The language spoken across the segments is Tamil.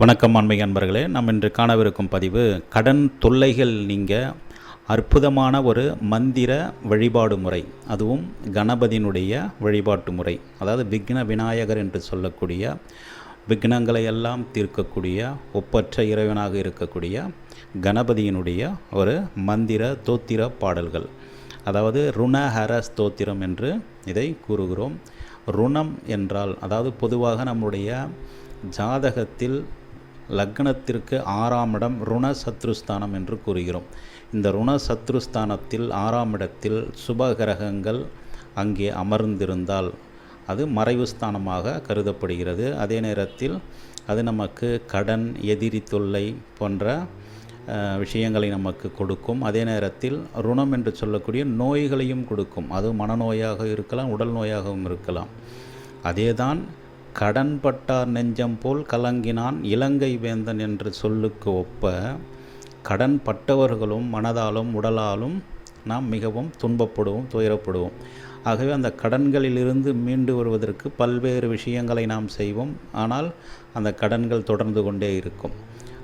வணக்கம் அண்மை அன்பர்களே நாம் இன்று காணவிருக்கும் பதிவு கடன் தொல்லைகள் நீங்க அற்புதமான ஒரு மந்திர வழிபாடு முறை. அதுவும் கணபதியினுடைய வழிபாட்டு முறை. அதாவது விக்ன விநாயகர் என்று சொல்லக்கூடிய விக்னங்களை எல்லாம் தீர்க்கக்கூடிய ஒப்பற்ற இறைவனாக இருக்கக்கூடிய கணபதியினுடைய ஒரு மந்திர தோத்திர பாடல்கள். அதாவது ருணஹர ஸ்தோத்திரம் என்று இதை கூறுகிறோம். ருணம் என்றால் அதாவது பொதுவாக நம்முடைய ஜாதகத்தில் லக்னத்திற்கு ஆறாம் இடம் ருண சத்ருஸ்தானம் என்று கூறுகிறோம். இந்த ருண சத்ருஸ்தானத்தில் ஆறாம் இடத்தில் சுப கிரகங்கள் அங்கே அமர்ந்திருந்தால் அது மறைவு ஸ்தானமாக கருதப்படுகிறது. அதே நேரத்தில் அது நமக்கு கடன் எதிரி தொல்லை போன்ற விஷயங்களை நமக்கு கொடுக்கும். அதே நேரத்தில் ருணம் என்று சொல்லக்கூடிய நோய்களையும் கொடுக்கும். அது மனநோயாக இருக்கலாம் உடல் நோயாகவும் இருக்கலாம். அதேதான் கடன்பட்டார் நெஞ்சம் போல் கலங்கினான் இலங்கை வேந்தன் என்ற சொல்லுக்கு ஒப்ப கடன் பட்டவர்களும் மனதாலும் உடலாலும் நாம் மிகவும் துன்பப்படுவோம் துயரப்படுவோம். ஆகவே அந்த கடன்களிலிருந்து மீண்டு வருவதற்கு பல்வேறு விஷயங்களை நாம் செய்வோம். ஆனால் அந்த கடன்கள் தொடர்ந்து கொண்டே இருக்கும்.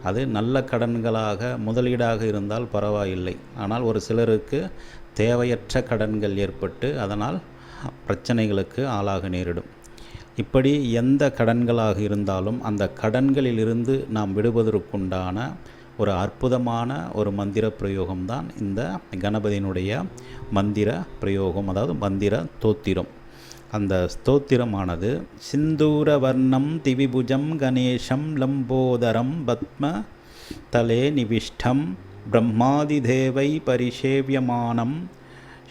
அது நல்ல கடன்களாக முதலீடாக இருந்தால் பரவாயில்லை. ஆனால் ஒரு சிலருக்கு தேவையற்ற கடன்கள் ஏற்பட்டு அதனால் பிரச்சனைகளுக்கு ஆளாக நேரிடும். இப்படி எந்த கடன்களாக இருந்தாலும் அந்த கடன்களிலிருந்து நாம் விடுவதற்குண்டான ஒரு அற்புதமான ஒரு மந்திர பிரயோகம்தான் இந்த கணபதியினுடைய மந்திர பிரயோகம் அதாவது மந்திர தோத்திரம் அந்த ஸ்தோத்திரமானது சிந்தூர வர்ணம் திவிபுஜம் கணேசம் லம்போதரம் பத்ம தலே நிவிஷ்டம் பிரம்மாதிதேவை பரிசேவியமானம்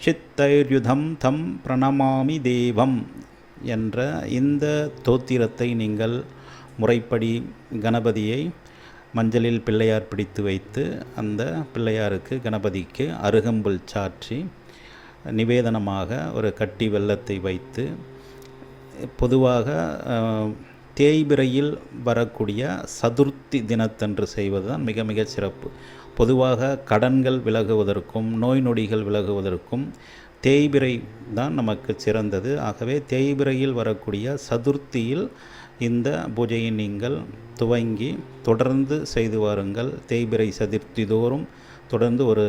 சித்தைர்யுதம் தம் பிரணமாமி தேவம் என்ற இந்த தோத்திரத்தை நீங்கள் முறைப்படி கணபதியை மஞ்சளில் பிள்ளையார் பிடித்து வைத்து அந்த பிள்ளையாருக்கு கணபதிக்கு அருகம்புல் சாற்றி நிவேதனமாக ஒரு கட்டி வெள்ளத்தை வைத்து பொதுவாக தேய்பிரையில் தேய்பிறையில் வரக்கூடிய சதுர்த்தி தினத்தன்று செய்வது தான் மிக மிக சிறப்பு. பொதுவாக கடன்கள் விலகுவதற்கும் நோய் நொடிகள் விலகுவதற்கும் தேய்பிரை தான் நமக்கு சிறந்தது. ஆகவே தேய்பிரையில் வரக்கூடிய சதுர்த்தியில் இந்த பூஜையை நீங்கள் துவங்கி தொடர்ந்து செய்து வாருங்கள். தேய்பிறை சதுர்த்தி தோறும் தொடர்ந்து ஒரு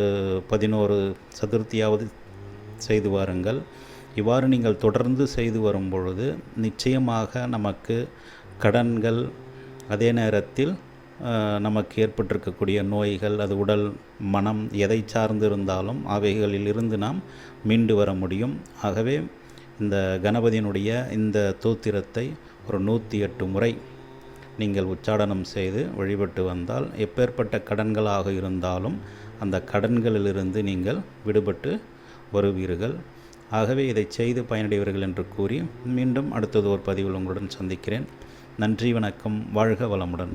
பதினோரு சதுர்த்தியாவது செய்து வாருங்கள். இவ்வாறு நீங்கள் தொடர்ந்து செய்து வரும் பொழுது நிச்சயமாக நமக்கு கடன்கள் அதே நேரத்தில் நமக்கு ஏற்பட்டிருக்கக்கூடிய நோய்கள் அது உடல் மனம் எதை சார்ந்து இருந்தாலும் அவைகளில் இருந்து நாம் மீண்டு வர முடியும். ஆகவே இந்த கணபதியினுடைய இந்த தோத்திரத்தை ஒரு நூற்றி எட்டு முறை நீங்கள் உச்சாடனம் செய்து வழிபட்டு வந்தால் எப்பேற்பட்ட கடன்களாக இருந்தாலும் அந்த கடன்களிலிருந்து நீங்கள் விடுபட்டு வருவீர்கள். ஆகவே இதை செய்து பயனடைவீர்கள் என்று கூறி மீண்டும் அடுத்தது ஒரு பதிவில் உங்களுடன் சந்திக்கிறேன். நன்றி வணக்கம் வாழ்க வளமுடன்.